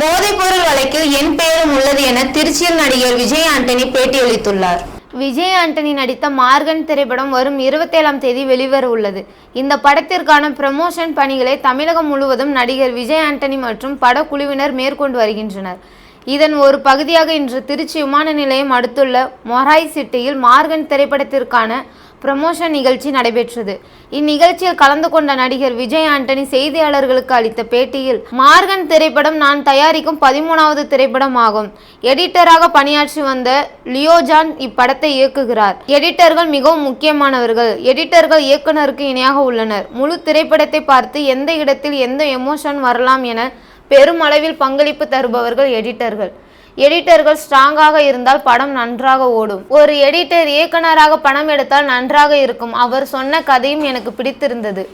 போதைப்பொருள் வழக்கில் என் பெயரும் உள்ளது என திருச்சியில் நடிகர் விஜய் ஆண்டனி பேட்டியளித்துள்ளார். விஜய் ஆண்டனி நடித்த மார்கன் திரைப்படம் வரும் இருபத்தேழாம் தேதி வெளிவர உள்ளது. இந்த படத்திற்கான ப்ரமோஷன் பணிகளை தமிழகம் முழுவதும் நடிகர் விஜய் ஆண்டனி மற்றும் படக்குழுவினர் மேற்கொண்டு வருகின்றனர். இதன் ஒரு பகுதியாக இன்று திருச்சி விமான நிலையம் அடுத்துள்ள மொராய் சிட்டியில் மார்கன் திரைப்படத்திற்கான ப்ரமோஷன் நிகழ்ச்சி நடைபெற்றது. இந்நிகழ்ச்சியில் கலந்து கொண்ட நடிகர் விஜய் ஆண்டனி செய்தியாளர்களுக்கு அளித்த பேட்டியில் மார்கன் திரைப்படம் நான் தயாரிக்கும் பதிமூணாவது திரைப்படம் ஆகும் எடிட்டராக பணியாற்றி வந்த லியோஜான் இப்படத்தை இயக்குகிறார். எடிட்டர்கள் மிகவும் முக்கியமானவர்கள். எடிட்டர்கள் இயக்குனருக்கு இணையாக உள்ளனர். முழு திரைப்படத்தை பார்த்து எந்த இடத்தில் எந்த எமோஷன் வரலாம் என பெருமளவில் பங்களிப்பு தருபவர்கள் எடிட்டர்கள். எடிட்டர்கள் ஸ்ட்ராங்காக இருந்தால் படம் நன்றாக ஓடும். ஒரு எடிட்டர் இயக்குனராக படம் எடுத்தால் நன்றாக இருக்கும். அவர் சொன்ன கதையும் எனக்கு பிடித்திருந்தது.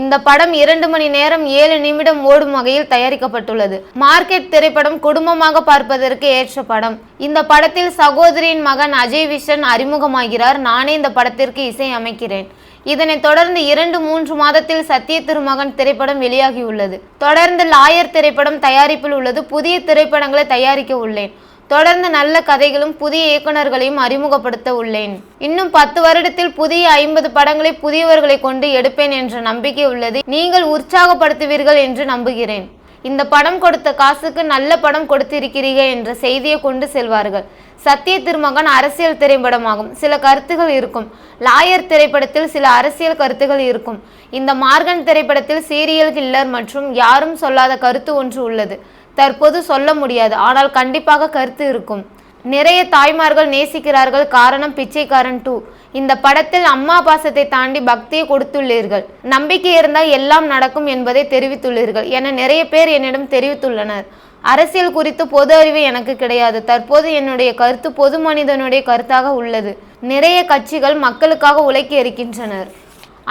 இந்த படம் இரண்டு மணி நேரம் ஏழு நிமிடம் ஓடும் வகையில் தயாரிக்கப்பட்டுள்ளது. மார்க்கெட் திரைப்படம் குடும்பமாக பார்ப்பதற்கு ஏற்ற படம். இந்த படத்தில் சகோதரியின் மகன் அஜய் விஷன் அறிமுகமாகிறார். நானே இந்த படத்திற்கு இசை அமைக்கிறேன். இதனைத் தொடர்ந்து இரண்டு மூன்று மாதத்தில் சத்திய திருமகன் திரைப்படம் வெளியாகியுள்ளது. தொடர்ந்து லாயர் திரைப்படம் தயாரிப்பில் உள்ளது. புதிய திரைப்படங்களை தயாரிக்க உள்ளேன். தொடர்ந்து நல்ல கதைகளும் புதிய இயக்குனர்களையும் அறிமுகப்படுத்த உள்ளேன். இன்னும் பத்து வருடத்தில் புதிய ஐம்பது படங்களை புதியவர்களை கொண்டு எடுப்பேன் என்ற நம்பிக்கை உள்ளது. நீங்கள் உற்சாகப்படுத்துவீர்கள் என்று நம்புகிறேன். இந்த படம் கொடுத்த காசுக்கு நல்ல படம் கொடுத்திருக்கிறீங்க என்ற செய்தியை கொண்டு செல்வார்கள். சத்திய திருமகன் அரசியல் திரைப்படமாகும். சில கருத்துகள் இருக்கும். லாயர் திரைப்படத்தில் சில அரசியல் கருத்துகள் இருக்கும். இந்த மார்கன் திரைப்படத்தில் சீரியல் கில்லர் மற்றும் யாரும் சொல்லாத கருத்து ஒன்று உள்ளது. தற்போது சொல்ல முடியாது. ஆனால் கண்டிப்பாக கருத்து இருக்கும். நிறைய தாய்மார்கள் நேசிக்கிறார்கள். காரணம் பிச்சைக்காரன் டூ இந்த படத்தில் அம்மா பாசத்தை தாண்டி பக்தியை கொடுத்துள்ளீர்கள். நம்பிக்கை இருந்தால் எல்லாம் நடக்கும் என்பதை தெரிவித்துள்ளீர்கள். என நிறைய பேர் என்னிடம் தெரிவித்துள்ளனர். அரசியல் குறித்து பொது அறிவு எனக்கு கிடையாது. தற்போது என்னுடைய கருத்து பொது மனிதனுடைய கருத்தாக உள்ளது. நிறைய கட்சிகள் மக்களுக்காக உழைக்க இருக்கின்றனர்.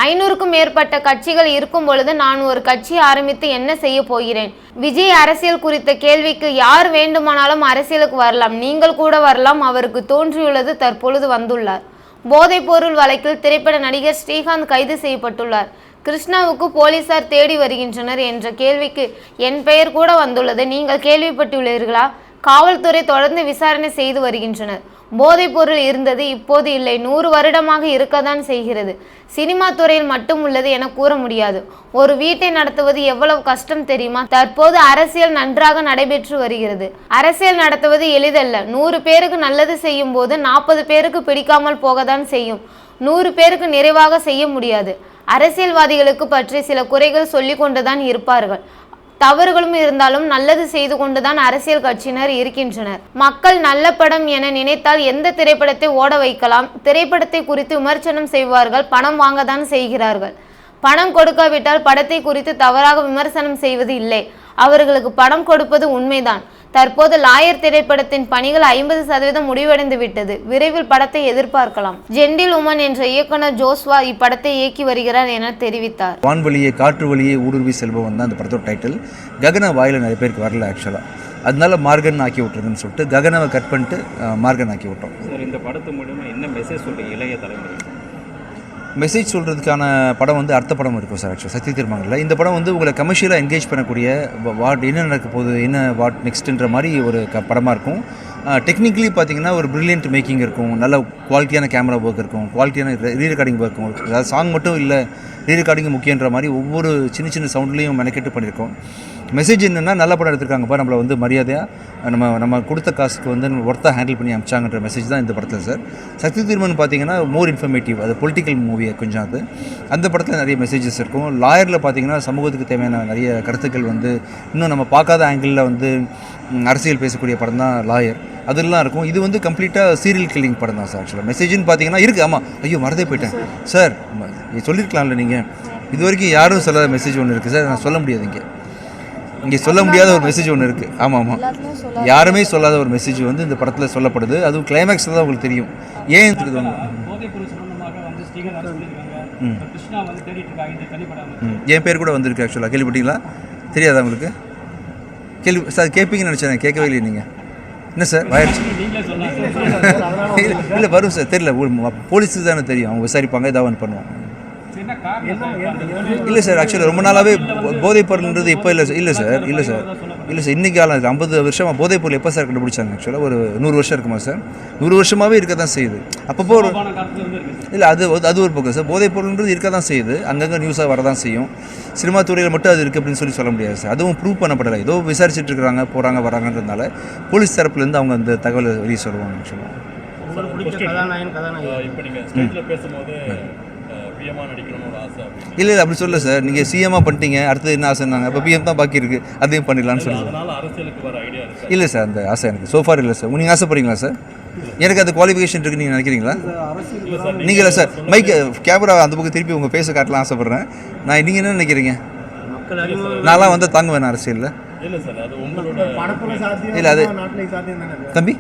ஐநூறுக்கும் மேற்பட்ட கட்சிகள் இருக்கும் பொழுது நான் ஒரு கட்சி ஆரம்பித்து என்ன செய்ய போகிறேன்? விஜய் அரசியல் குறித்த கேள்விக்கு யார் வேண்டுமானாலும் அரசியலுக்கு வரலாம். நீங்கள் கூட வரலாம். அவருக்கு தோன்றியுள்ளது தற்பொழுது வந்துள்ளார். போதைப்பொருள் வழக்கில் திரைப்பட நடிகர் ஸ்ரீகாந்த் கைது செய்யப்பட்டுள்ளார். கிருஷ்ணாவுக்கு போலீசார் தேடி வருகின்றனர் என்ற கேள்விக்கு என் பெயர் கூட வந்துள்ளது. நீங்கள் கேள்விப்பட்டுள்ளீர்களா? காவல்துறை தொடர்ந்து விசாரணை செய்து வருகின்றனர். போதைப்பொருள் இருந்தது இப்போது இல்லை. நூறு வருடமாக இருக்கத்தான் செய்கிறது. சினிமா துறையில் மட்டும் உள்ளது என கூற முடியாது. ஒரு வீட்டை நடத்துவது எவ்வளவு கஷ்டம் தெரியுமா? தற்போது அரசியல் நன்றாக நடைபெற்று வருகிறது. அரசியல் நடத்துவது எளிதல்ல. நூறு பேருக்கு நல்லது செய்யும் போது நாற்பது பேருக்கு பிடிக்காமல் போகத்தான் செய்யும். நூறு பேருக்கு நிறைவாக செய்ய முடியாது. அரசியல்வாதிகளுக்கு பற்றி சில குறைகள் சொல்லிக்கொண்டுதான் இருப்பார்கள். தவறுகளும் இருந்தாலும் நல்லது செய்து கொண்டுதான் அரசியல் கட்சியினர் இருக்கின்றனர். மக்கள் நல்ல படம் என நினைத்தால் எந்த திரைப்படத்தை ஓட வைக்கலாம்? திரைப்படத்தை குறித்து விமர்சனம் செய்வார்கள் பணம் வாங்கத்தான் செய்கிறார்கள். பணம் கொடுக்காவிட்டால் படத்தை குறித்து தவறாக விமர்சனம் செய்வது இல்லை. அவர்களுக்கு பணம் கொடுப்பது உண்மைதான். தற்போது லாயர் திரைப்படத்தின் பணிகள் ஐம்பது சதவீதம் முடிவடைந்து விட்டது. விரைவில் படத்தை எதிர்பார்க்கலாம். ஜென்டில் உமன் என்ற இயக்குனர் ஜோஸ்வா இப்படத்தை இயக்கி வருகிறார் என தெரிவித்தார். வான்வழியே காற்று வழியே ஊடுருவி செல்பவன் தான் அந்த படத்தோட டைட்டில் ககன வாயில் நிறைய பேருக்கு வரல ஆக்சுவலாக அதனால மார்கன் ஆக்கி விட்ருக்குன்னு சொல்லிட்டு ககனவை கட் பண்ணிட்டு மார்கன் ஆக்கி விட்டோம். சார் இந்த படத்து மூலமா என்ன மெசேஜ் சொல்றீங்க இளைய தலைமுறை? மெசேஜ் சொல்கிறதுக்கான படம் வந்து அடுத்த படம் இருக்கும் சார் ஆக்சுவலாக சக்தி திருமங்கலில் இந்த படம் வந்து உங்களை கமர்ஷியலாக என்கேஜ் பண்ணக்கூடிய வாட் என்ன நடக்க போகுது என்ன வாட் நெக்ஸ்ட்டுன்ற மாதிரி ஒரு க படமாக இருக்கும். டெக்னிக்கலி பார்த்தீங்கன்னா ஒரு ப்ரில்லியன்ட் மேக்கிங் இருக்கும். நல்ல குவாலிட்டியான கேமரா ஒர்க் இருக்கும். குவாலிட்டியான ரீ ரெக்கார்டிங் ஒர்க் இருக்கும். அதாவது சாங் மட்டும் இல்லை ரீ ரெக்கார்டிங் முக்கியன்ற மாதிரி ஒவ்வொரு சின்ன சின்ன சவுண்ட்லேயும் மெனக்கெட்டு பண்ணியிருக்கோம் மெசேஜ் என்னென்னா நல்ல படம் எடுத்திருக்காங்கப்பா நம்மளை வந்து மரியாதையாக நம்ம நம்ம கொடுத்த காசுக்கு வந்து நம்ம ஒர்த்தாக ஹேண்டில் பண்ணி அமிச்சாங்கன்ற மெசேஜ் தான் இந்த படத்தில் சார் சக்தி தீர்மன் பார்த்தீங்கன்னா மோர் இன்ஃபர்மேட்டிவ் அது பொலிட்டிக்கல் மூவியை கொஞ்சம் அது. அந்த படத்தில் நிறைய மெசேஜஸ் இருக்கும். லாயரில் பார்த்தீங்கன்னா சமூகத்துக்கு தேவையான நிறைய கருத்துக்கள் வந்து இன்னும் நம்ம பார்க்காத ஆங்கிளில் வந்து அரசியல் பேசக்கூடிய படம் தான் லாயர் அதெல்லாம் இருக்கும். இது வந்து கம்ப்ளீட்டாக சீரியல் கில்லிங் படம் தான் சார் ஆக்சுவலாக மெசேஜ்னு பார்த்தீங்கன்னா இருக்குது ஆமாம் ஐயோ மறந்தே போயிட்டேன். சார் சொல்லியிருக்கலாம்ல நீங்கள் இது வரைக்கும் யாரும் சொல்லாத மெசேஜ் ஒன்று இருக்குது சார் நான் சொல்ல முடியாது இங்கே. இங்கே சொல்ல முடியாத ஒரு மெசேஜ் ஒன்று இருக்குது ஆமாம் ஆமாம் யாருமே சொல்லாத ஒரு மெசேஜ் வந்து இந்த படத்தில் சொல்லப்படுது. அதுவும் கிளைமேக்ஸ் தான் உங்களுக்கு தெரியும். ஏன் என் பேர் கூட வந்திருக்கு ஆக்சுவலாக கேள்விப்பட்டீங்களா? தெரியாதா உங்களுக்கு? கேள்வி சார் கேட்பீங்கன்னு நினச்சேன். கேட்கவே இல்லை நீங்கள் என்ன சார்? வாயிடுச்சு. இல்லை வரும் சார். தெரியல. போலீஸுக்கு தானே தெரியும். அவங்க விசாரிப்பாங்க ஏதாவது ஒன்று பண்ணுவாங்க. இல்லை சார் ஆக்சுவலாக ரொம்ப நாளாகவே போதைப் பொருள்ன்றது இப்போ இல்லை இல்லை சார் இல்லை சார். இல்லை சார் இன்றைக்கி காலம் இது ஐம்பது வருஷமாக போதைப் பொருள் எப்போ சார் கண்டுபிடிச்சாங்க? ஆக்சுவலாக ஒரு நூறு வருஷம் இருக்குமா சார்? நூறு வருஷமாகவே இருக்க தான் செய்யுது. அப்பப்போ ஒரு சார். இல்லை அது அது ஒரு பக்கம் சார். போதைப் பொருள்ன்றது இருக்க தான் செய்யுது. அங்கங்கே நியூஸாக வரதான் செய்யும். சினிமா துறையில் மட்டும் அது இருக்குது அப்படின்னு சொல்லி சொல்ல முடியாது சார். அதுவும் ப்ரூவ் பண்ணப்படலை. ஏதோ விசாரிச்சுட்டு இருக்காங்க போகிறாங்க வராங்கன்றதுனால போலீஸ் தரப்புலேருந்து அவங்க அந்த தகவலை வெளியே சொல்லுவாங்க ஆக்சுவலாக இப்போ நீங்கள் ஸ்டேஜில் பேசும்போது இல்லை இல்லை அப்படி சொல்ல சார் நீங்கள் சிஎம்மாக பண்ணிட்டீங்க. அடுத்தது என்ன ஆசைன்னாங்க? அப்போ பிஎம் தான் பாக்கி இருக்குது அதையும் பண்ணிடலாம்னு சொல்லி அதனால அரசியலுக்கு வர ஐடியா இருக்கு? இல்லை சார் அந்த ஆசை எனக்கு சோஃபார் இல்லை சார் நீங்கள் ஆசைப்படுறீங்களா சார் எனக்கு அந்த குவாலிஃபிகேஷன் இருக்குன்னு நீங்கள் நினைக்கிறீங்களா? நீங்கள் இல்லை சார் மைக் கேமரா அந்த பக்கம் திருப்பி உங்கள் பேச காட்டலாம் ஆசைப்பட்றேன். நான் நீங்கள் என்ன நினைக்கிறீங்க? நான்லாம் வந்து தாங்குவேன் அரசியலில். இல்லை சார் அது அது- தம்பி?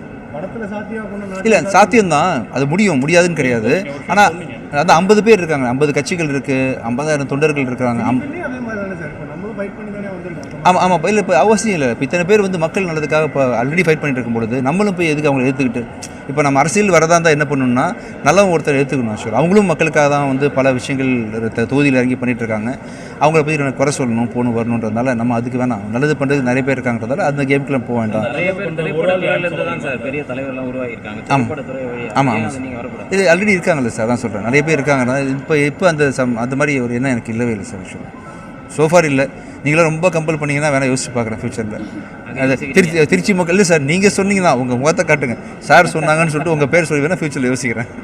இல்லை சாத்தியம்தான். அது முடியும் முடியாதுன்னு கிடையாது. ஆனால் அதான் ஐம்பது பேர் இருக்காங்க. ஐம்பது கட்சிகள் இருக்குது ஐம்பதாயிரம் தொண்டர்கள் இருக்காங்க. ஆமாம் ஆமாம் இல்லை இப்போ அவசியம் இல்லை. இப்போ இத்தனை பேர் வந்து மக்கள் நல்லதுக்காக இப்போ ஆல்ரெடி ஃபைட் பண்ணிட்டு இருக்கும் பொழுது நம்மளும் போய் எதுக்கு அவங்களை எடுத்துக்கிட்டு இப்போ நம்ம அரசியல் வரதா இருந்தால் என்ன பண்ணணும்னா நல்லவன் ஒருத்தர் எடுத்துக்கணும் ஆக்சுவல் அவங்களும் மக்களுக்காக தான் வந்து பல விஷயங்கள் தொகுதியில் இறங்கி பண்ணிட்டு இருக்காங்க. அவங்கள பற்றி எனக்கு குறை சொல்லணும் போகணும் வரணுன்றதுனால நம்ம அதுக்கு வேணாம். நல்லது பண்ணுறது நிறைய பேர் இருக்காங்கிறதால அந்த கேமுக்குள்ள போக வேண்டாம். நிறைய பேர் திரைப்படத்துறையிலேருந்து தான் சார் பெரிய தலைவர்லாம் உருவாகியிருக்காங்க. திரைப்படத்துறை வழியா. ஆமாம், ஆமாம். நீங்கள் வரக்கூடாது? இது ஆல்ரெடி இருக்காங்கல்ல சார் அதான் சொல்கிறேன் நிறைய பேர் இருக்காங்க இப்போ இப்போ அந்த சம் அந்த மாதிரி ஒரு எண்ணம் எனக்கு இல்லவே இல்லை சார் ஆக்சுவலாக சோஃபார் இல்லை. நீங்களும் ரொம்ப கம்பல் பண்ணீங்கன்னா வேணா யோசிச்சு பார்க்குறேன் ஃப்யூச்சரில் அது திருச்சி திருச்சி மக்கள் இல்லை சார் நீங்கள் சொன்னீங்கன்னா உங்கள் முகத்தை காட்டுங்க. சார் சொன்னாங்கன்னு சொல்லிட்டு உங்கள் பேர் சொல்லி வேணா ஃப்யூச்சரில் யோசிக்கிறேன்.